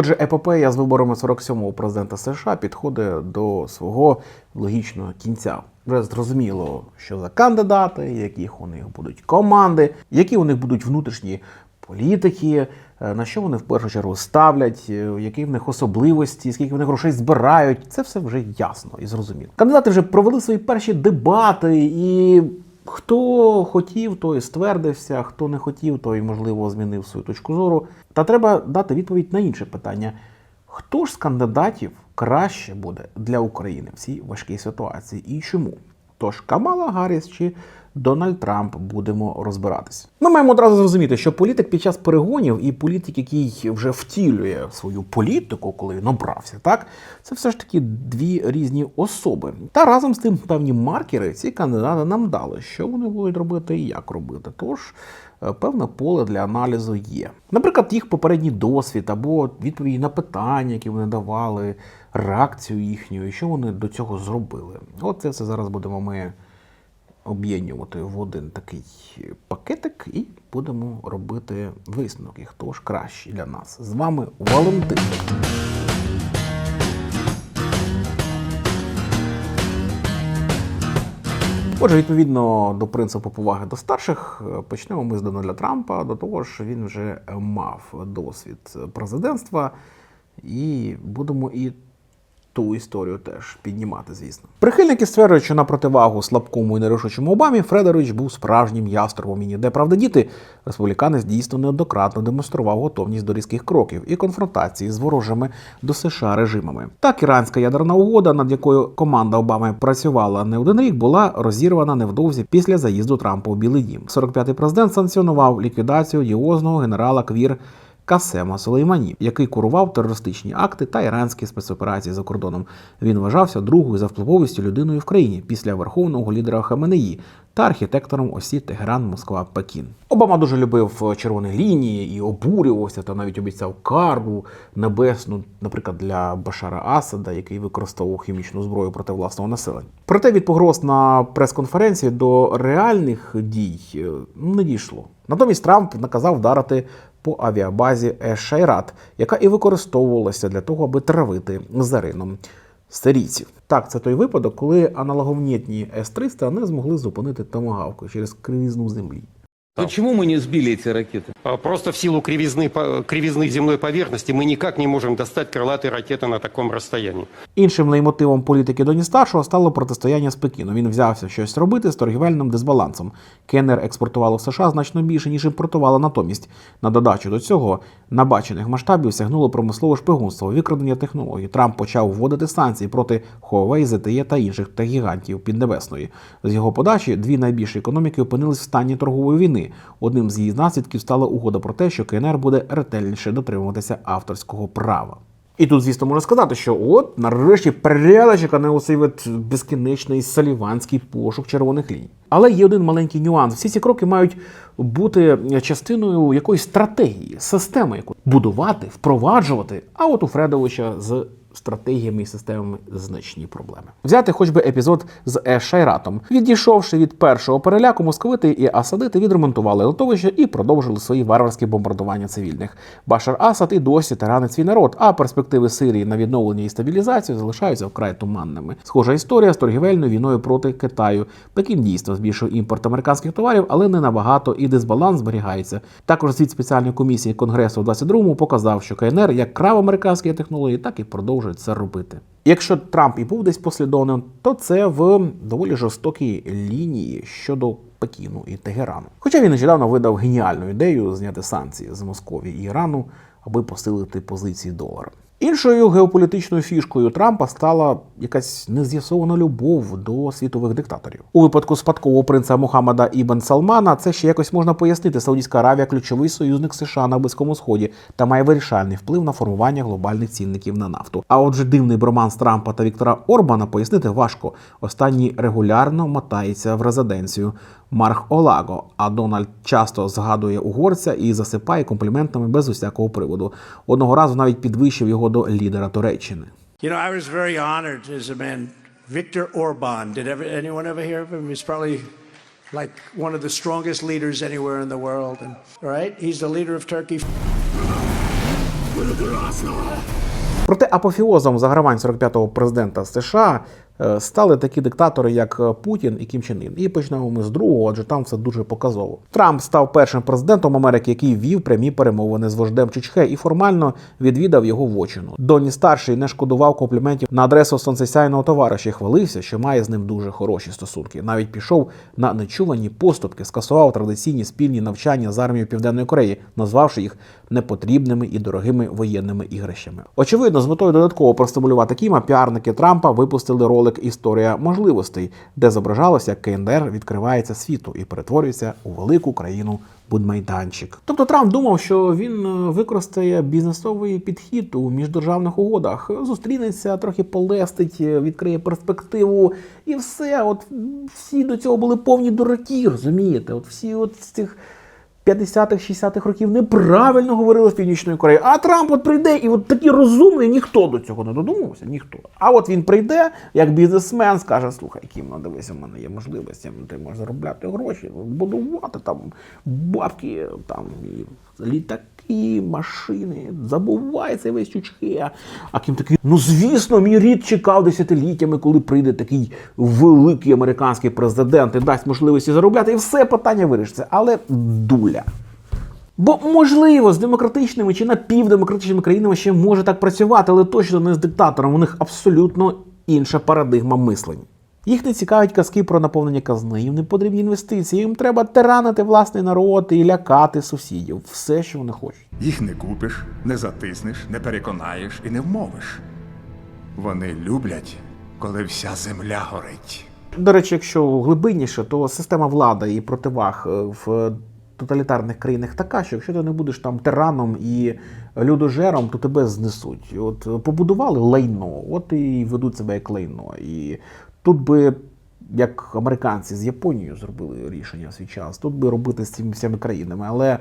Отже, епопея з виборами 47-го президента США підходить до свого логічного кінця. Вже зрозуміло, що за кандидати, яких у них будуть команди, які у них будуть внутрішні політики, е, на що вони в першу чергу ставлять, е, які в них особливості, скільки вони грошей збирають. Це все вже ясно і зрозуміло. Кандидати вже провели свої перші дебати, і хто хотів, той ствердився, хто не хотів, той можливо змінив свою точку зору. Та треба дати відповідь на інше питання: хто ж з кандидатів краще буде для України в цій важкій ситуації і чому? Тож Камала Гарріс чи Дональд Трамп будемо розбиратись. Ми маємо одразу зрозуміти, що політик під час перегонів і політик, який вже втілює свою політику, коли він обрався, так це все ж таки дві різні особи. Та разом з тим певні маркери ці кандидати нам дали, що вони будуть робити і як робити. Тож е, певне поле для аналізу є. Наприклад, їх попередній досвід або відповіді на питання, які вони давали, реакцію їхню, і що вони до цього зробили. От це все зараз будемо ми об'єднувати в один такий пакетик і будемо робити висновки, хто ж кращий для нас. З вами Валентин. Отже, відповідно до принципу поваги до старших, почнемо ми з Дональда Трампа, до того ж він вже мав досвід президентства, і будемо і ту історію теж піднімати, звісно. Прихильники стверджують, що на противагу слабкому і нерішучому Обамі Фредерович був справжнім яструбом і ніде правда діти. Республіканець дійсно неоднократно демонстрував готовність до різких кроків і конфронтації з ворожими до США режимами. Так, іранська ядерна угода, над якою команда Обами працювала не один рік, була розірвана невдовзі після заїзду Трампа у Білий Дім. 45-й президент санкціонував ліквідацію діозного генерала Квір. Касема Сулеймані, який курував терористичні акти та іранські спецоперації за кордоном. Він вважався другою за впливовістю людиною в країні після верховного лідера Хаменеї та архітектором осі Тегеран, Москва, Пекін. Обама дуже любив червоні лінії і обурювався та навіть обіцяв кару небесну, наприклад, для Башара Асада, який використовував хімічну зброю проти власного населення. Проте від погроз на прес-конференції до реальних дій е, не дійшло. Натомість Трамп наказав вдарити по авіабазі Еш-Шайрат, яка і використовувалася для того, аби травити зарином сирійців. Так, це той випадок, коли аналоговнітні С-300 не змогли зупинити томагавку через кризну землі. Почему мы не сбили эти ракеты? А Просто в силу кривизны, по- кривизны земной поверхности мы никак не можем достать крылатые ракеты на таком расстоянии. Іншим лейтмотивом політики Доні Старшого стало протистояння з Пекіном. Він взявся щось робити з торгівельним дисбалансом. КНР експортувало в США значно більше, ніж імпортувало натомість. На додачу до цього набачених масштабів сягнуло промислове шпигунство, викрадення технологій. Трамп почав вводити санкції проти Huawei, ZTE та інших техгігантів Піднебесної. З його подачі дві найбільші економіки опинились в стані торгової війни. Одним з її наслідків стала угода про те, що КНР буде ретельніше дотримуватися авторського права. І тут, звісно, можна сказати, що от нарешті порядочок, а не от безкінечний саліванський пошук червоних ліній. Але є один маленький нюанс. Всі ці кроки мають бути частиною якоїсь стратегії, системи, яку будувати, впроваджувати. А от у Фредовича з стратегіями і системами значні проблеми. Взяти хоч би епізод з Ешайратом. Відійшовши від першого переляку, московити і Асадити відремонтували литовище і продовжили свої варварські бомбардування цивільних. Башар Асад і досі таранить свій народ, а перспективи Сирії на відновлення і стабілізацію залишаються вкрай туманними. Схожа історія з торгівельною війною проти Китаю. Пекін дійсно збільшив імпорт американських товарів, але не набагато і дисбаланс зберігається. Також звіт спеціальної комісії Конгресу в 22-му показав, що КНР як крав американські технології, так і продовжує це робити. Якщо Трамп і був десь послідовним, то це в доволі жорстокій лінії щодо Пекіну і Тегерану. Хоча він нещодавно видав геніальну ідею зняти санкції з Московії і Ірану, аби посилити позиції долара. Іншою геополітичною фішкою Трампа стала якась нез'ясована любов до світових диктаторів. У випадку спадкового принца Мухаммада Ібн Салмана це ще якось можна пояснити. Саудівська Аравія ключовий союзник США на Близькому Сході та має вирішальний вплив на формування глобальних цінників на нафту. А отже, дивний броманс Трампа та Віктора Орбана пояснити важко. Останній регулярно мотається в резиденцію Марх Олаго, а Дональд часто згадує угорця і засипає компліментами без усякого приводу. Одного разу навіть підвищив його до лідера Туреччини. You know, I was very honored as a man. Viktor Orban. Did ever, anyone ever hear of him? He's probably like one of the strongest leaders anywhere in the world. And, right, he's the leader of Turkey. Проте апофіозом загравань 45-го президента США е, стали такі диктатори, як е, Путін і Кім Чен Ін. І почнемо ми з другого, адже там все дуже показово. Трамп став першим президентом Америки, який вів прямі перемовини з вождем Чичхе і формально відвідав його вочину. Доні старший не шкодував компліментів на адресу сонцесяйного товариша хвалився, що має з ним дуже хороші стосунки. Навіть пішов на нечувані поступки, скасував традиційні спільні навчання з армією Південної Кореї, назвавши їх непотрібними і дорогими воєнними ігрищами. Очевидно, з метою додатково простимулювати Кіма, піарники Трампа випустили ролик Історія можливостей, де зображалося, як КНДР відкривається світу і перетворюється у велику країну будмайданчик. Тобто Трамп думав, що він е, використає бізнесовий підхід у міждержавних угодах, зустрінеться, трохи полестить, е, відкриє перспективу, і все. От всі до цього були повні дураки, розумієте? От всі от з цих 50-х, 60-х років неправильно говорили з Північної Кореєю. А Трамп от прийде, і от такі розумний ніхто до цього не додумався, ніхто. А от він прийде, як бізнесмен, скаже: слухай, Кім, ну дивись, в мене є можливості, ти можеш заробляти гроші, будувати там бабки, там і літаки, машини, забувай весь чучхе. А Кім такий, ну звісно, мій рід чекав десятиліттями, коли прийде такий великий американський президент і дасть можливості заробляти, і все питання вирішиться. Але дуля. Бо можливо з демократичними чи напівдемократичними країнами ще може так працювати, але точно не з диктатором. У них абсолютно інша парадигма мислення. Їх не цікавить казки про наповнення казни, їм не потрібні інвестиції, їм треба тиранити власний народ і лякати сусідів. Все, що вони хочуть. Їх не купиш, не затиснеш, не переконаєш і не вмовиш. Вони люблять, коли вся земля горить. До речі, якщо глибинніше, то система влади і противаг е, в тоталітарних країнах така, що якщо ти не будеш там тираном і людожером, то тебе знесуть. От е, побудували лайно, от і ведуть себе як лайно. І тут би. Як американці з Японією зробили рішення в свій час, тут би робити з цими всіми країнами, але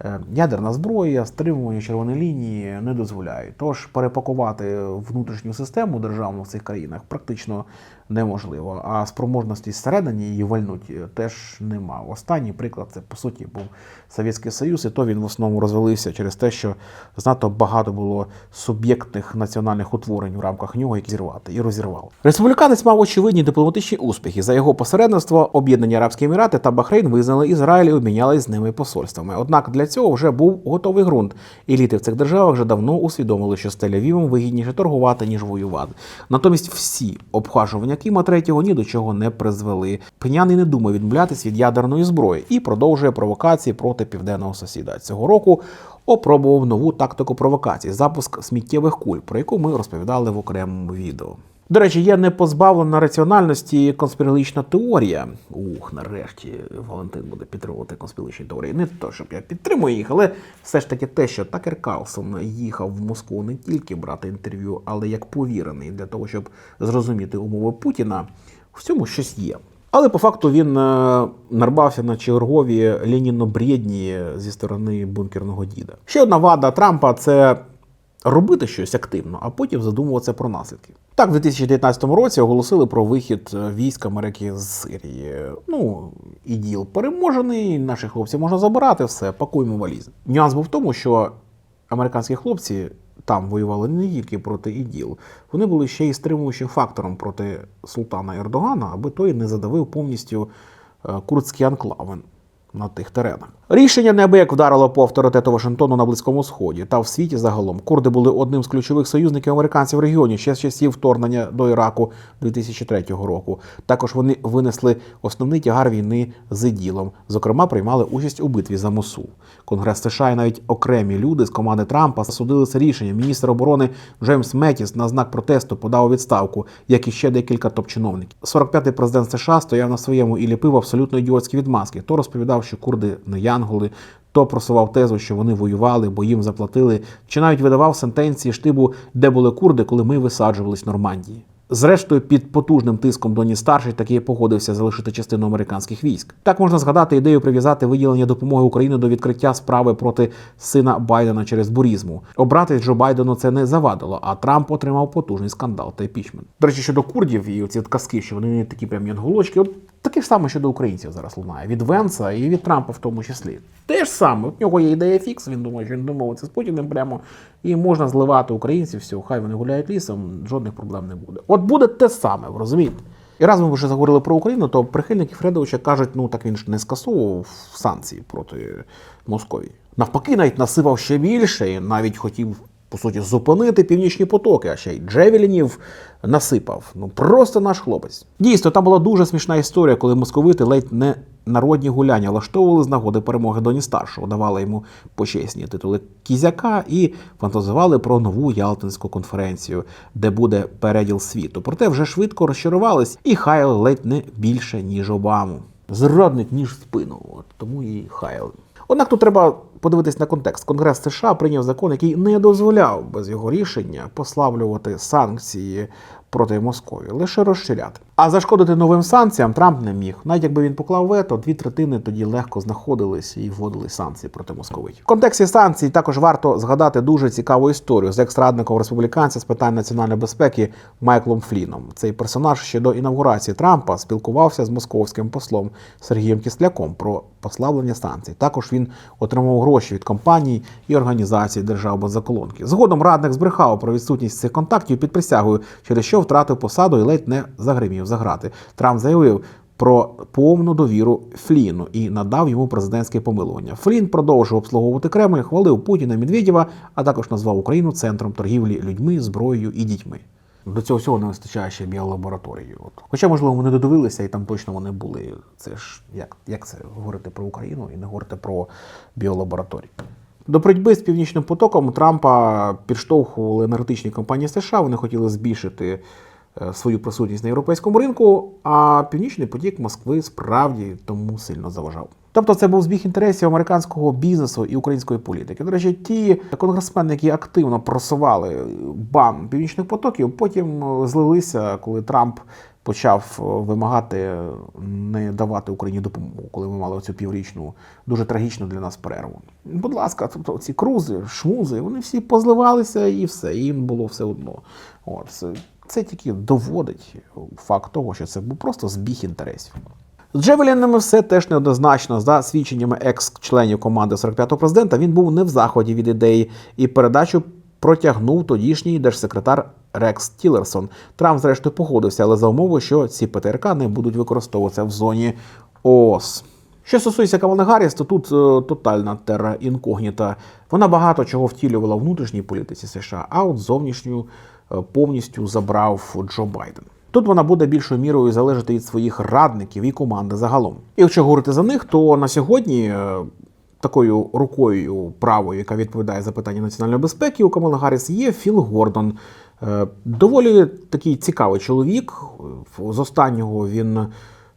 е, ядерна зброя, стримування червоної лінії не дозволяють. Тож перепакувати внутрішню систему державну в цих країнах практично неможливо. А спроможності зсередині її вальнуть е, теж нема. Останній приклад це по суті був Совєтський Союз, і то він в основному розвалився через те, що знато багато було суб'єктних національних утворень в рамках нього, які зірвати і розірвав. Республіканець мав очевидні дипломатичні успіхи. За його посередництво Об'єднані Арабські Емірати та Бахрейн визнали Ізраїль і обмінялись з ними посольствами. Однак для цього вже був готовий ґрунт. Еліти в цих державах вже давно усвідомили, що з Тель-Авівом вигідніше торгувати ніж воювати. Натомість всі обхажування Кіма третього ні до чого не призвели. Пняний не думає відмовлятись від ядерної зброї і продовжує провокації проти південного сусіда. Цього року опробував нову тактику провокацій запуск сміттєвих куль, про яку ми розповідали в окремому відео. До речі, є не позбавлена раціональності конспірологічна теорія. Ух, нарешті Валентин буде підтримувати конспірологічні теорії. Не то, щоб я підтримую їх, але все ж таки те, що Такер Карлсон їхав в Москву не тільки брати інтерв'ю, але як повірений для того, щоб зрозуміти умови Путіна, в цьому щось є. Але по факту він е, нарбався на чергові лініно-бредні зі сторони бункерного діда. Ще одна вада Трампа це робити щось активно, а потім задумуватися про наслідки. Так, в 2019 році оголосили про вихід е, військ Америки з Сирії. Ну, іділ переможений, наші хлопці можна забирати, все, пакуємо валізи. Нюанс був в тому, що американські хлопці там воювали не тільки проти іділ, вони були ще й стримуючим фактором проти султана Ердогана, аби той не задавив повністю е, курдські анклави на тих теренах. Рішення неабияк вдарило по авторитету Вашингтону на Близькому Сході та в світі загалом. Курди були одним з ключових союзників американців в регіоні ще з часів вторгнення до Іраку 2003 року. Також вони винесли основний тягар війни з іділом. Зокрема, приймали участь у битві за Мосул. Конгрес США і навіть окремі люди з команди Трампа засудили це рішення. Міністр оборони Джеймс Метіс на знак протесту подав відставку, як і ще декілька топ-чиновників. 45-й президент США стояв на своєму і ліпив абсолютно ідіотські відмазки. То розповідав, що курди не янголи, то просував тезу, що вони воювали, бо їм заплатили, чи навіть видавав сентенції штибу, де були курди, коли ми висаджувались в Нормандії. Зрештою, під потужним тиском Доні старший таки погодився залишити частину американських військ. Так можна згадати ідею прив'язати виділення допомоги Україні до відкриття справи проти сина Байдена через бурізму. Обрати Джо Байдену це не завадило, а Трамп отримав потужний скандал та імпічмент. До речі, щодо курдів і оці казки, що вони не такі прям янголочки. От Таке ж саме щодо українців зараз лунає від Венса і від Трампа в тому числі. Те ж саме, у нього є ідея фікс, він думає, що він домовиться з Путіним прямо, і можна зливати українців, все, хай вони гуляють лісом, жодних проблем не буде. От буде те саме, розумієте? І раз ми вже заговорили про Україну, то прихильники Фредовича кажуть, ну так він ж не скасовував санкції проти Московії. Навпаки, навіть насипав ще більше, і навіть хотів, по суті, зупинити північні потоки, а ще й Джевелінів насипав. Ну просто наш хлопець. Дійсно, там була дуже смішна історія, коли московити ледь не народні гуляння влаштовували з нагоди перемоги Доні Старшого, давали йому почесні титули кізяка і фантазували про нову Ялтинську конференцію, де буде переділ світу. Проте вже швидко розчарувались і хаяли ледь не більше, ніж Обаму. Зрадник ніж спину. От тому і хаяли. Однак тут треба подивитись на контекст. Конгрес США прийняв закон, який не дозволяв без його рішення послаблювати санкції проти Московії, лише розширяти. А зашкодити новим санкціям Трамп не міг. Навіть якби він поклав вето, дві третини тоді легко знаходились і вводили санкції проти московитів. В контексті санкцій також варто згадати дуже цікаву історію з екстрадником республіканця з питань національної безпеки Майклом Фліном. Цей персонаж ще до інавгурації Трампа спілкувався з московським послом Сергієм Кисляком про послаблення санкцій. Також він отримав гроші від компаній і організацій держав без заколонки. Згодом радник збрехав про відсутність цих контактів під присягою, через що втратив посаду і ледь не загримів за грати. Трамп заявив. Про повну довіру Фліну і надав йому президентське помилування. Флін продовжив обслуговувати Кремль, хвалив Путіна Медведєва, а також назвав Україну центром торгівлі людьми, зброєю і дітьми. До цього всього не вистачає ще біолабораторії. От. Хоча, можливо, вони додивилися і там точно вони були. Це ж як, як це говорити про Україну і не говорити про біолабораторії. До боротьби з північним потоком Трампа підштовхували енергетичні компанії США. Вони хотіли збільшити е, свою присутність на європейському ринку, а північний потік Москви справді тому сильно заважав. Тобто це був збіг інтересів американського бізнесу і української політики. До речі, ті конгресмени, які активно просували бан північних потоків, потім е, злилися, коли Трамп почав е, вимагати не давати Україні допомогу, коли ми мали оцю піврічну, дуже трагічну для нас перерву. Будь ласка, тобто ці крузи, шмузи, вони всі позливалися і все, їм було все одно. От це, це тільки доводить факт того, що це був просто збіг інтересів. З Джевелінами все теж неоднозначно. За свідченнями екс-членів команди 45-го президента, він був не в заході від ідеї і передачу протягнув тодішній держсекретар Рекс Тілерсон. Трамп, зрештою, погодився, але за умови, що ці ПТРК не будуть використовуватися в зоні ООС. Що стосується Камали Гарріс, то тут е, тотальна терра інкогніта. Вона багато чого втілювала в внутрішній політиці США, а от зовнішню е, повністю забрав Джо Байден. Тут вона буде більшою мірою залежати від своїх радників і команди загалом. І якщо говорити за них, то на сьогодні е, такою рукою правою, яка відповідає за питання національної безпеки, у Камала Гарріс є Філ Гордон. Е, Доволі такий цікавий чоловік. З останнього він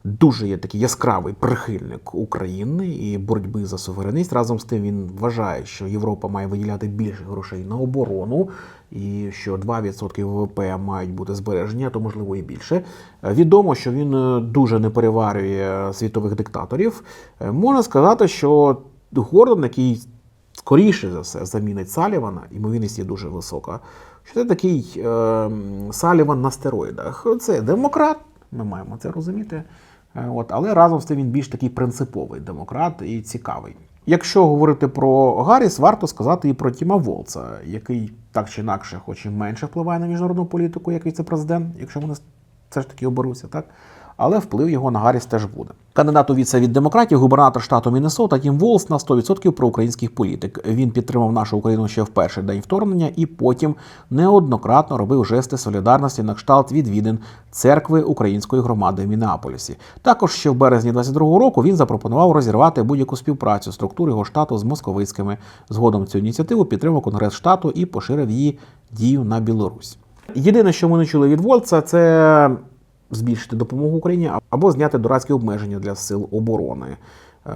дуже є такий яскравий прихильник України і боротьби за суверенність. Разом з тим він вважає, що Європа має виділяти більше грошей на оборону, і що 2% ВВП мають бути збережені, а то можливо і більше. Е, Відомо, що він е, дуже не переварює світових диктаторів. Е, Можна сказати, що Гордон, який скоріше за все замінить Салівана, ймовірність є дуже висока. Що це такий е, Саліван на стероїдах. Це демократ, ми маємо це розуміти. Е, От, але разом з тим він більш такий принциповий демократ і цікавий. Якщо говорити про Гарріс, варто сказати і про Тіма Волца, який так чи інакше, хоч і менше впливає на міжнародну політику, як віце-президент, якщо вони все ж таки оберуться, так? Але вплив його на Гарріс теж буде. Кандидат у віце від демократів, губернатор штату Міннесота Тім Волс на 100% проукраїнських політик. Він підтримав нашу Україну ще в перший день вторгнення і потім неоднократно робив жести солідарності на кшталт відвідин церкви української громади в Мінеаполісі. Також ще в березні 22-го року він запропонував розірвати будь-яку співпрацю структур його штату з московицькими. Згодом цю ініціативу підтримав Конгрес штату і поширив її дію на Білорусь. Єдине, що ми не чули від Вольца, це збільшити допомогу Україні або зняти дурацькі обмеження для сил оборони. Е,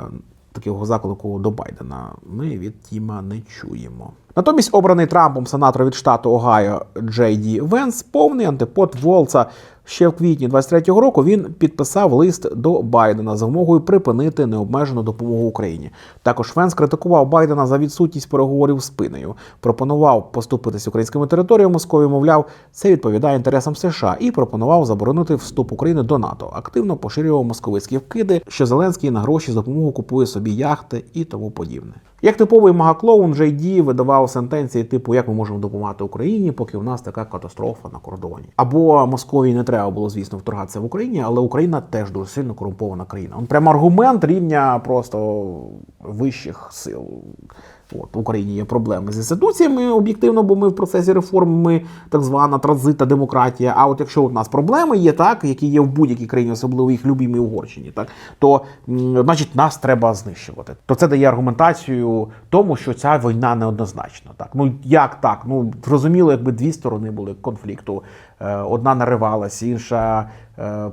Такого заклику до Байдена ми від Тіма не чуємо. Натомість обраний Трампом сенатор від штату Огайо Джей Ді Венс, повний антипод Волца. Ще в квітні 23-го року він підписав лист до Байдена за вимогою припинити необмежену допомогу Україні. Також Венс критикував Байдена за відсутність переговорів з спиною, пропонував поступитись українськими територіями Московії, мовляв, це відповідає інтересам США, і пропонував заборонити вступ України до НАТО. Активно поширював московицькі вкиди, що Зеленський на гроші з допомогою купує собі яхти і тому подібне. Як типовий магаклоун, JD видавав сентенції типу як ми можемо допомагати Україні, поки в нас така катастрофа на кордоні. Або Московії не треба було, звісно, вторгатися в Україні, але Україна теж дуже сильно корумпована країна. Он прям аргумент рівня просто вищих сил. От в Україні є проблеми з інституціями об'єктивно, бо ми в процесі реформ, ми так звана транзитна демократія. А от якщо у нас проблеми є, так які є в будь-якій країні, особливо їх любімій Угорщині, так то значить нас треба знищувати. То це дає аргументацію тому, що ця війна неоднозначна. Так ну як так? Ну зрозуміло, якби дві сторони були конфлікту. Е, Одна наривалась, інша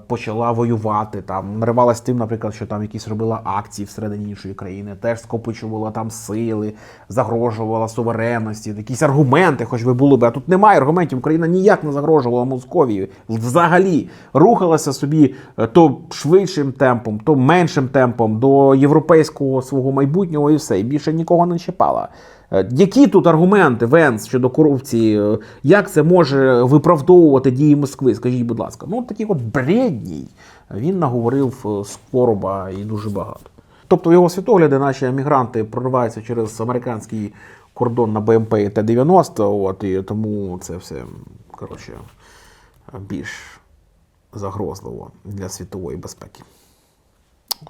почала воювати. Там наривалась тим, наприклад, що там якісь робила акції всередині іншої країни, теж скопичувала там сили, загрожувала суверенності, якісь аргументи, хоч би були б. А тут немає аргументів. Україна ніяк не загрожувала Московії. Взагалі рухалася собі е, то швидшим темпом, то меншим темпом до європейського свого майбутнього і все. І більше нікого не чіпала. Е, Які тут аргументи Венс щодо корупції? Е, Як це може виправдовувати дії Москви? Скажіть, будь ласка, ну такий от бредній він наговорив е, з короба і дуже багато. Тобто його світогляди наші емігранти прориваються через американський кордон на БМП і Т-90, от, і тому це все коротше більш загрозливо для світової безпеки.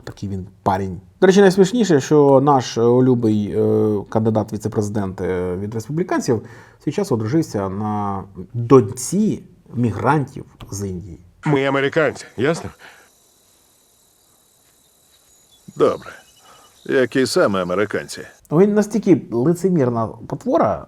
Такий він парень. До речі, найсмішніше, що наш е, улюбий е, кандидат віце-президент е, від республіканців в свій час одружився на доньці мігрантів з Індії. Мы американцы, ясно? Добре. Які саме американці? Ну, Він настільки лицемірна потвора,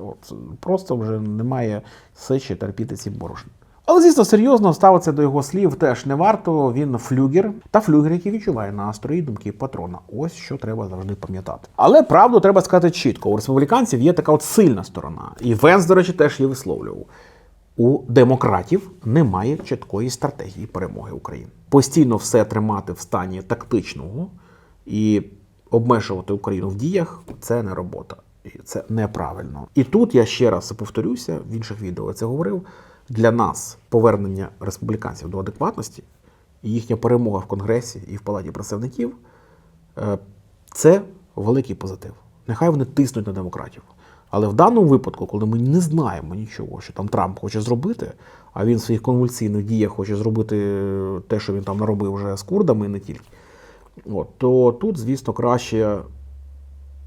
от, просто вже немає сечі терпіти ці борошни. Але, звісно, серйозно ставитися до його слів теж не варто. Він флюгер та флюгер, який відчуває настрої думки патрона. Ось що треба завжди пам'ятати. Але правду треба сказати чітко: у республіканців є така от сильна сторона. І Венс, до речі, теж її висловлював. У демократів немає чіткої стратегії перемоги України. Постійно все тримати в стані тактичного і обмежувати Україну в діях це не робота. І це неправильно. І тут я ще раз повторюся в інших відео я це говорив. Для нас повернення республіканців до адекватності і їхня перемога в Конгресі і в Палаті представників е, це великий позитив. Нехай вони тиснуть на демократів. Але в даному випадку, коли ми не знаємо нічого, що там Трамп хоче зробити, а він в своїх конвульсійних діях хоче зробити те, що він там наробив вже з курдами, і не тільки, от, то тут, звісно, краще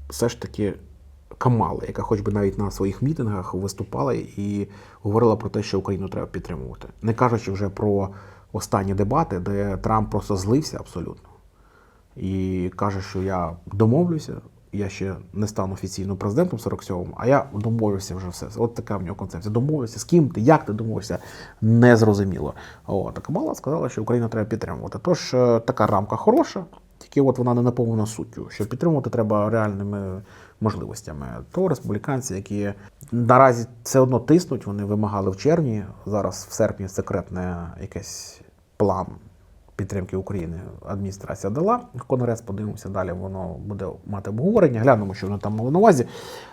все ж таки Камала, яка хоч би навіть на своїх мітингах виступала і говорила про те, що Україну треба підтримувати. Не кажучи вже про останні дебати, де Трамп просто злився абсолютно і каже, що я домовлюся, я ще не стану офіційно президентом 47-му, а я домовився вже все. От така в нього концепція. Домовився, з ким ти, як ти домовився, незрозуміло. От, Камала сказала, що Україну треба підтримувати. Тож е, така рамка хороша, тільки от вона не наповнена суттю, що підтримувати треба реальними можливостями. То республіканці, які наразі все одно тиснуть, вони вимагали в червні, зараз в серпні секретне якийсь план підтримки України адміністрація дала. Конгрес подивимося далі, воно буде мати обговорення. Глянемо, що вони там мали на увазі.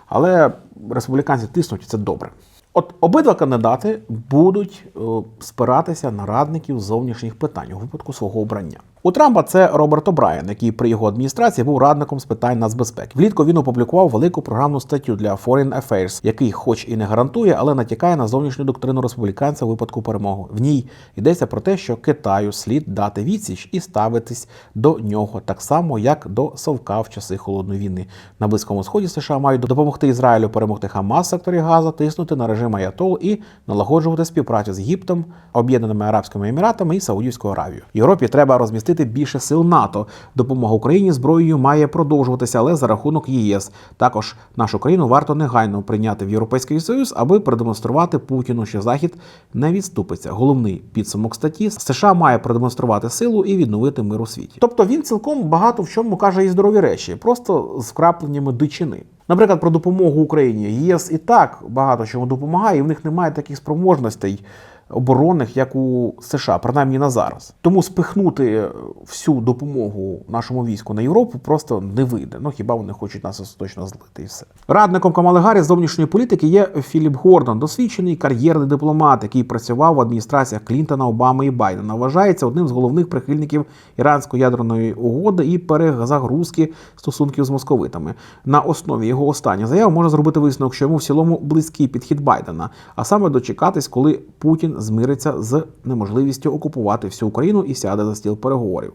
Але республіканці тиснуть це добре. От обидва кандидати будуть е, спиратися на радників зовнішніх питань у випадку свого обрання. У Трампа це Роберт О'Брайен, який при його адміністрації був радником з питань нацбезпеки. Влітку він опублікував велику програмну статтю для Foreign Affairs, який, хоч і не гарантує, але натякає на зовнішню доктрину республіканця у випадку перемоги. В ній йдеться про те, що Китаю слід дати відсіч і ставитись до нього так само, як до Совка в часи холодної війни. На близькому сході США мають допомогти Ізраїлю перемогти Хамас в секторі Газа, тиснути на режим Аятол і налагоджувати співпрацю з Єгиптом, Об'єднаними Арабськими Еміратами і Саудівською Аравією. Європі треба розмістити більше сил НАТО. Допомога Україні зброєю має продовжуватися, але за рахунок ЄС. Також нашу країну варто негайно прийняти в Європейський Союз, аби продемонструвати Путіну, що Захід не відступиться. Головний підсумок статті США має продемонструвати силу і відновити мир у світі. Тобто він цілком багато в чому каже і здорові речі, просто з вкрапленнями дичини. Наприклад, про допомогу Україні. ЄС і так багато чому допомагає, і в них немає таких спроможностей оборонних, як у США, принаймні на зараз. Тому спихнути всю допомогу нашому війську на Європу просто не вийде. Ну хіба вони хочуть нас остаточно злити і все. Радником Камали Гарріс з зовнішньої політики є Філіп Гордон, досвідчений кар'єрний дипломат, який працював в адміністраціях Клінтона, Обами і Байдена. Вважається одним з головних прихильників іранської ядерної угоди і перезагрузки стосунків з московитами. На основі його останніх заяв можна зробити висновок, що йому в цілому близький підхід Байдена, а саме дочекатись, коли Путін змириться з неможливістю окупувати всю Україну і сяде за стіл переговорів.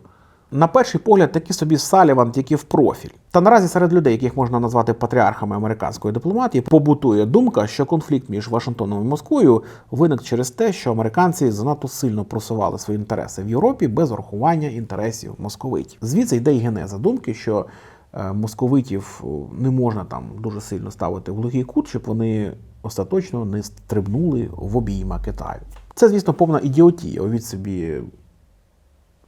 На перший погляд, такий собі Саліван тільки в профіль. Та наразі серед людей, яких можна назвати патріархами американської дипломатії, побутує думка, що конфлікт між Вашингтоном і Москвою виник через те, що американці занадто сильно просували свої інтереси в Європі без урахування інтересів московитів. Звідси йде й генеза думки, що е, московитів не можна там дуже сильно ставити в глухий кут, щоб вони остаточно не стрибнули в обійма Китаю. Це, звісно, повна ідіотія. Уявіть собі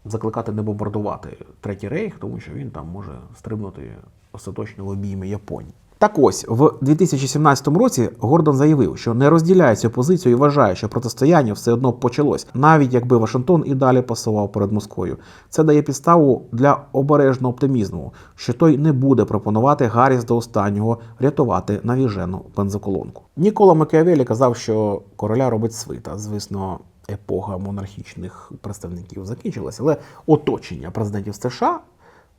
закликати не бомбардувати Третій рейх, тому що він там може стрибнути остаточно в обійми Японії. Так ось в 2017 році Гордон заявив, що не розділяє цю позицію і вважає, що протистояння все одно почалось, навіть якби Вашингтон і далі пасував перед Москвою. Це дає підставу для обережного оптимізму, що той не буде пропонувати Гарріс до останнього рятувати навіжену бензоколонку. Нікола Макіавелі казав, що короля робить свита. Звісно, епоха монархічних представників закінчилася, але оточення президентів США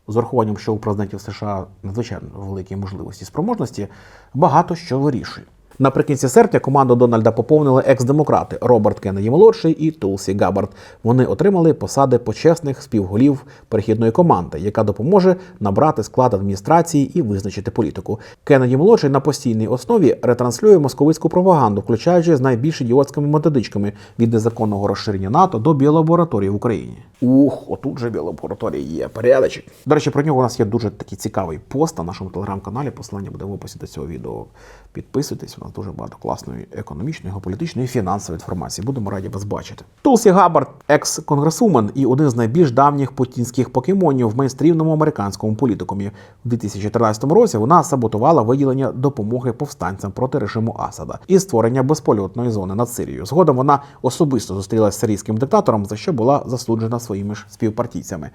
з урахуванням, що у президентів США надзвичайно великі можливості і спроможності, багато що вирішує. Наприкінці серпня команду Дональда поповнили екс-демократи Роберт Кеннеді молодший і Тулсі Габбард. Вони отримали посади почесних співголів перехідної команди, яка допоможе набрати склад адміністрації і визначити політику. Кеннеді молодший на постійній основі ретранслює московицьку пропаганду, включаючи з найбільш ідіотськими методичками від незаконного розширення НАТО до біолабораторії в Україні. Ух, отут же біолабораторії є порядочок. До речі, про нього у нас є дуже такий цікавий пост на нашому телеграм-каналі. Посилання буде в описі до цього відео. Підписуйтесь, у нас дуже багато класної економічної, геополітичної і фінансової інформації. Будемо раді вас бачити. Тулсі Габбард, екс-конгресумен і один з найбільш давніх путінських покемонів в мейнстрімному американському політикумі. У 2013 році вона саботувала виділення допомоги повстанцям проти режиму Асада і створення безпольотної зони над Сирією. Згодом вона особисто зустрілася з сирійським диктатором, за що була засуджена своїми ж співпартійцями.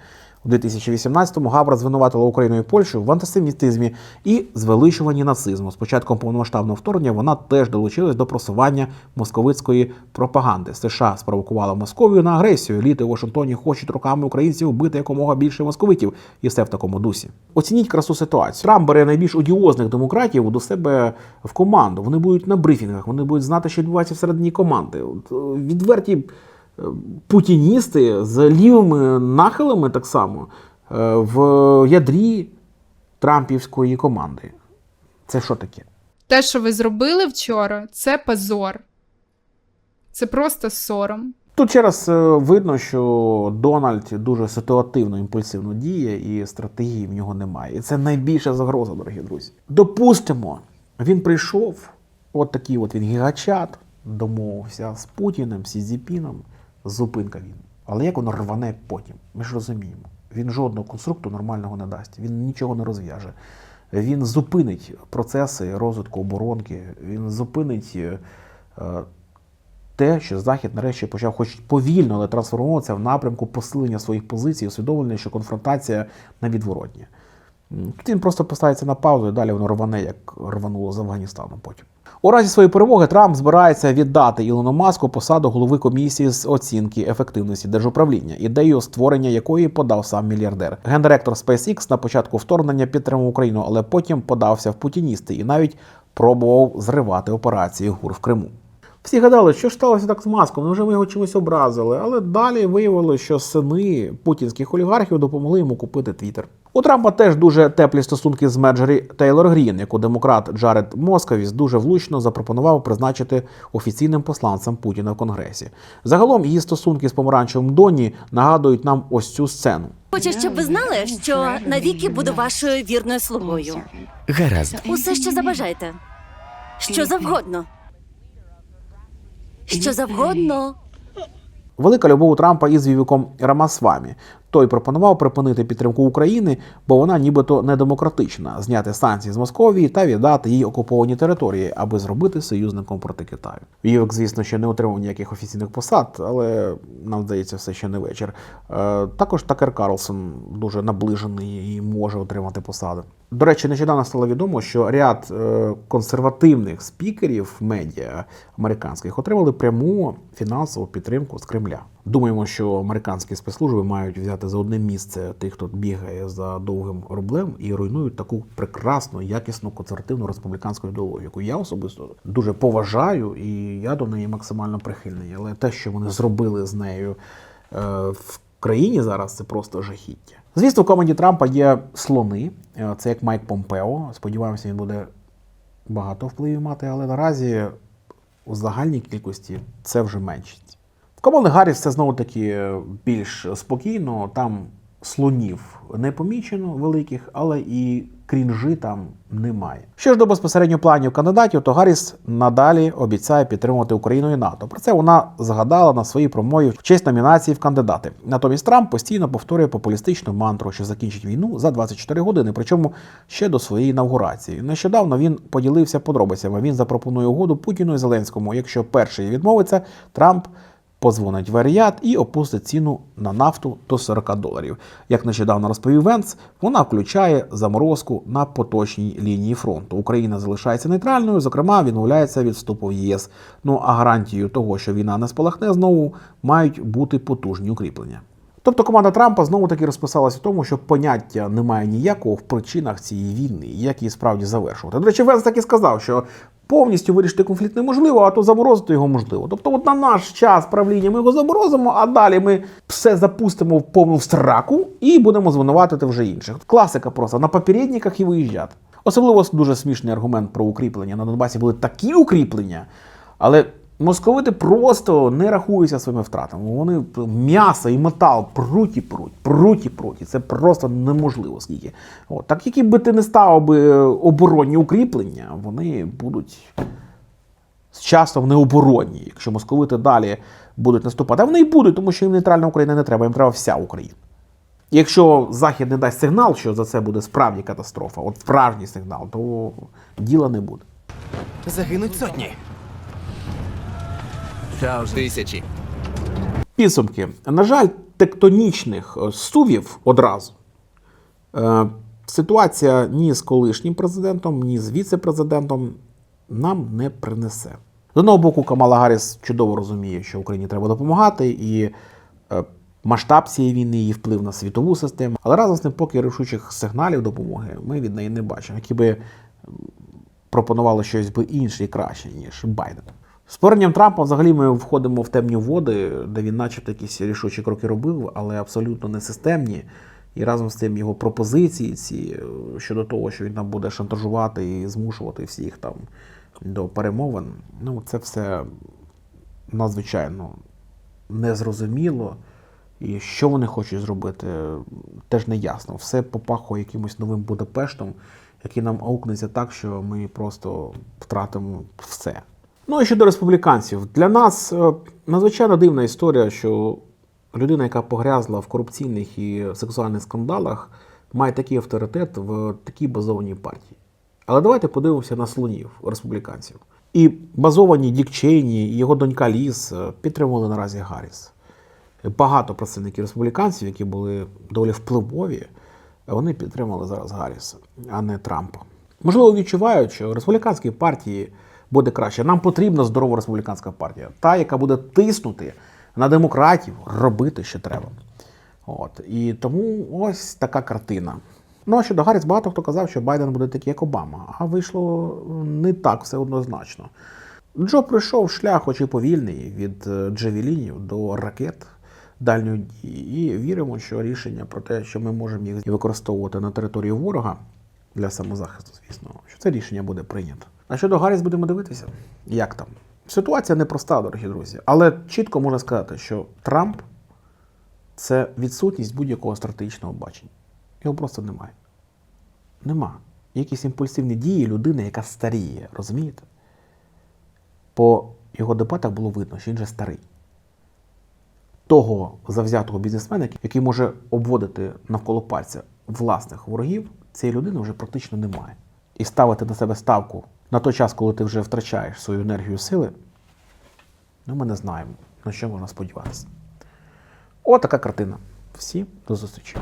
У 2018-му Габра звинуватила Україну і Польщу в антисемітизмі і звеличуванні нацизму. З початком повномасштабного вторгнення вона теж долучилась до просування московицької пропаганди. США спровокувала Московію на агресію. Літи у Вашингтоні хочуть руками українців вбити якомога більше московитів, і все в такому дусі. Оцініть красу ситуацію. Трамп бере найбільш одіозних демократів до себе в команду. Вони будуть на брифінгах, вони будуть знати, що відбувається всередині команди. Е, Відверті путіністи з лівими нахилами так само е, в ядрі Трампівської команди. Це що таке? Те, що ви зробили вчора, це позор. Це просто сором. Тут ще раз е, видно, що Дональд дуже ситуативно, імпульсивно діє, і стратегії в нього немає. І це найбільша загроза, дорогі друзі. Допустимо, він прийшов, от такий от він гігачат, домовився з Путіним, Сі Цзіпіном, зупинка він. Але як воно рване потім? Ми ж розуміємо. Він жодного конструкту нормального не дасть, він нічого не розв'яже. Він зупинить процеси розвитку оборонки, він зупинить е, те, що Захід нарешті почав хоч повільно, але трансформуватися в напрямку посилення своїх позицій, усвідомлення, що конфронтація невідворотня. М, Тут він просто поставиться на паузу і далі воно рване, як рвануло з Афганістаном потім. У разі своєї перемоги Трамп збирається віддати Ілону Маску посаду голови комісії з оцінки ефективності держуправління, ідею створення якої подав сам мільярдер. Гендиректор SpaceX на початку вторгнення підтримав Україну, але потім подався в путіністи і навіть пробував зривати операції ГУР в Криму. Всі гадали, що ж сталося так з маском, невже ми його чимось образили, але далі виявилося, що сини путінських олігархів допомогли йому купити Твіттер. У Трампа теж дуже теплі стосунки з Меджері Тейлор Грін, яку демократ Джаред Московіс дуже влучно запропонував призначити офіційним посланцем Путіна в Конгресі. Загалом її стосунки з помаранчевим Доні нагадують нам ось цю сцену. Хочу, щоб ви знали, що навіки буду вашою вірною слугою. Гаразд. Усе, що забажаєте. Що завгодно. Що завгодно. Велика любов у Трампа із Вівіком Рамасвамі. той пропонував припинити підтримку України, бо вона нібито недемократична, зняти санкції з Московії та віддати їй окуповані території, аби зробити союзником проти Китаю. Ювік, звісно, ще не отримав ніяких офіційних посад, але нам здається, все ще не вечір. Е, також Такер Карлсон дуже наближений і може отримати посади. До речі, нещодавно стало відомо, що ряд е, консервативних спікерів медіа американських отримали пряму фінансову підтримку з Кремля. Думаємо, що американські спецслужби мають взяти за одне місце тих, хто бігає за довгим рублем і руйнують таку прекрасну, якісну консервативну республіканську ідеологію, я особисто дуже поважаю, і я до неї максимально прихильний. Але те, що вони зробили з нею е, в країні зараз, це просто жахіття. Звісно, в команді Трампа є слони. Е, Це як Майк Помпео. Сподіваємося, він буде багато впливів мати, але наразі у загальній кількості це вже меншість. В команди Гарріс це знову таки більш спокійно. Там слонів не помічено великих, але і крінжи там немає. Що ж до безпосередньо планів кандидатів, то Гарріс надалі обіцяє підтримувати Україну і НАТО. Про це вона згадала на своїй промові в честь номінації в кандидати. Натомість Трамп постійно повторює популістичну мантру, що закінчить війну за 24 години, причому ще до своєї інавгурації. Нещодавно він поділився подробицями. Він запропонує угоду Путіну і Зеленському. Якщо перший відмовиться, Трамп позвонить в Аріат і опустить ціну на нафту до 40 доларів. Як нещодавно розповів Венц, вона включає заморозку на поточній лінії фронту. Україна залишається нейтральною, зокрема, відмовляється від вступу в ЄС. Ну а гарантією того, що війна не спалахне знову, мають бути потужні укріплення. Тобто команда Трампа знову таки розписалась у тому, що поняття немає ніякого в причинах цієї війни, як її справді завершувати. До речі, Венс так і сказав, що повністю вирішити конфлікт неможливо, а то заморозити його можливо. Тобто, от на наш час правління ми його заморозимо, а далі ми все запустимо в повну страку і будемо звинуватити вже інших. Класика просто на попередниках і виїжджати. Особливо дуже смішний аргумент про укріплення. На Донбасі були такі укріплення, але московити просто не рахуються своїми втратами. Вони м'ясо і метал пруть і пруть, пруть і пруть. Це просто неможливо скільки. От. Так які би ти не ставив би е, оборонні укріплення, вони будуть з часом необоронні, якщо московити далі будуть наступати. А вони і будуть, тому що їм нейтральна Україна не треба, їм треба вся Україна. Якщо Захід не дасть сигнал, що за це буде справді катастрофа, от справжній сигнал, то діла не буде. Загинуть сотні. Тисячі. Підсумки. На жаль, тектонічних е, сувів одразу. Е, ситуація ні з колишнім президентом, ні з віце-президентом нам не принесе. З одного боку, Камала Гарріс чудово розуміє, що Україні треба допомагати, і е, масштаб цієї війни, її вплив на світову систему. Але разом з тим, поки рішучих сигналів допомоги ми від неї не бачимо, які би пропонували щось би інше і краще, ніж Байден. З поверненням Трампа взагалі ми входимо в темні води, де він начебто якісь рішучі кроки робив, але абсолютно не системні. І разом з тим його пропозиції ці е, щодо того, що він там буде шантажувати і змушувати всіх там до перемовин, ну це все надзвичайно незрозуміло. І що вони хочуть зробити, теж не ясно. Все попахує якимось новим Будапештом, який нам аукнеться так, що ми просто втратимо все. Ну і щодо республіканців, для нас е, надзвичайно дивна історія, що людина, яка погрязла в корупційних і сексуальних скандалах, має такий авторитет в такій базованій партії. Але давайте подивимося на слонів республіканців. І базовані Дік Чейні, і його донька Ліз е, підтримували наразі Гарріс. Багато представників республіканців, які були доволі впливові, вони підтримали зараз Гарріса, а не Трампа. Можливо, відчувають, що республіканській партії буде краще. Нам потрібна здорова республіканська партія, та, яка буде тиснути на демократів, робити що треба. От. І тому ось така картина. Ну а щодо Гарріс, багато хто казав, що Байден буде такий, як Обама, а вийшло не так все однозначно. Джо пройшов шлях, хоч і повільний, від е, джевелінів до ракет дальньої дії. І віримо, що рішення про те, що ми можемо їх використовувати на території ворога для самозахисту, звісно, що це рішення буде прийнято. А щодо Гарріс будемо дивитися, як там. Ситуація непроста, дорогі друзі, але чітко можна сказати, що Трамп це відсутність будь-якого стратегічного бачення. Його просто немає. Нема. Якісь імпульсивні дії людини, яка старіє, розумієте? По його дебатах було видно, що він же старий. Того завзятого бізнесмена, який може обводити навколо пальця власних ворогів, цієї людини вже практично немає. І ставити на себе ставку на той час, коли ти вже втрачаєш свою енергію сили, ну ми не знаємо, на що можна сподіватися. Отака картина. Всі до зустрічі.